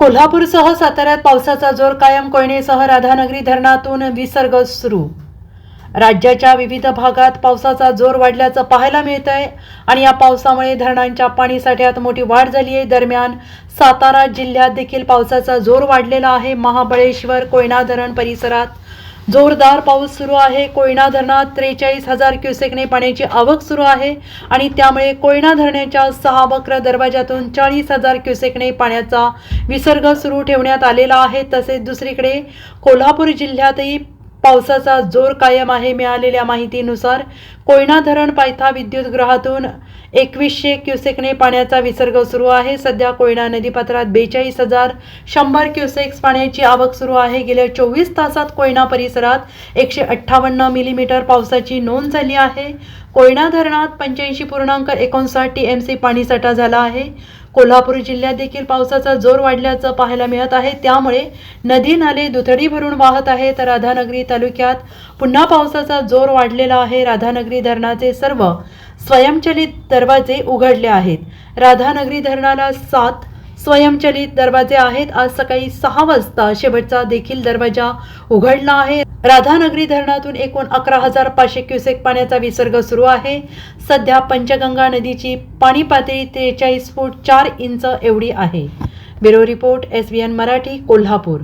कोल्हापूरसह साताऱ्यात पावसाचा जोर कायम कोयनेसह राधानगरी धरणातून विसर्ग सुरू. राज्याच्या विविध भागात पावसाचा जोर वाढल्याचं पाहायला मिळत आहे आणि या पावसामुळे धरणांच्या पाणीसाठ्यात मोठी वाढ झाली आहे. दरम्यान सातारा जिल्ह्यात देखील पावसाचा जोर वाढलेला आहे. महाबळेश्वर कोयना धरण परिसरात जोरदार पाऊस सुरू आहे. कोयना धरणात त्रेचाळीस हजार क्युसेकने पाण्याची आवक सुरू आहे आणि त्यामुळे कोयना धरणाच्या सहा वक्र दरवाजातून चाळीस हजार क्युसेकने पाण्याचा विसर्ग सुरू ठेवण्यात आलेला आहे. तसेच दुसरीकडे कोल्हापूर जिल्ह्यातही पावसाचा जोर कायम आहे मिळालेल्या माहितीनुसार कोयना धरण पायथा विद्युतगृहातून एकवीसशे क्युसेकने पाण्याचा विसर्ग सुरू आहे. सध्या कोयना नदीपात्रात बेचाळीस हजार शंभर क्युसेक्स पाण्याची आवक सुरू आहे. गेल्या चोवीस तासात कोयना परिसरात एकशे अठ्ठावन्न मिलीमीटर पावसाची नोंद झाली आहे. कोयना धरणात पंच्याऐंशी पूर्णांक एकोणसाठ टी एम सी पाणीसाठा झाला आहे. कोल्हापूर जिल्ह्यात देखील पावसाचा जोर वाढल्याचं पाहायला मिळत आहे. त्यामुळे नदी नाले दुथडी भरून वाहत आहे तर राधानगरी तालुक्यात पुन्हा पावसाचा जोर वाढलेला आहे. राधानगरी धरणाचे सर्व स्वयंचलित दरवाजे उघडले आहेत. राधानगरी धरणाला सात स्वयंचलित दरवाजे आहेत. आज सकाळी सहा वाजता शेवटचा देखील दरवाजा उघडला आहे. राधानगरी धरणातून एकूण अकरा हजार पाचशे क्युसेक पाण्याचा विसर्ग सुरू आहे. सध्या पंचगंगा नदीची पाणी पातळी त्रेचाळीस फूट चार इंच एवढी आहे. Bureau report S B N Marathi Kolhapur.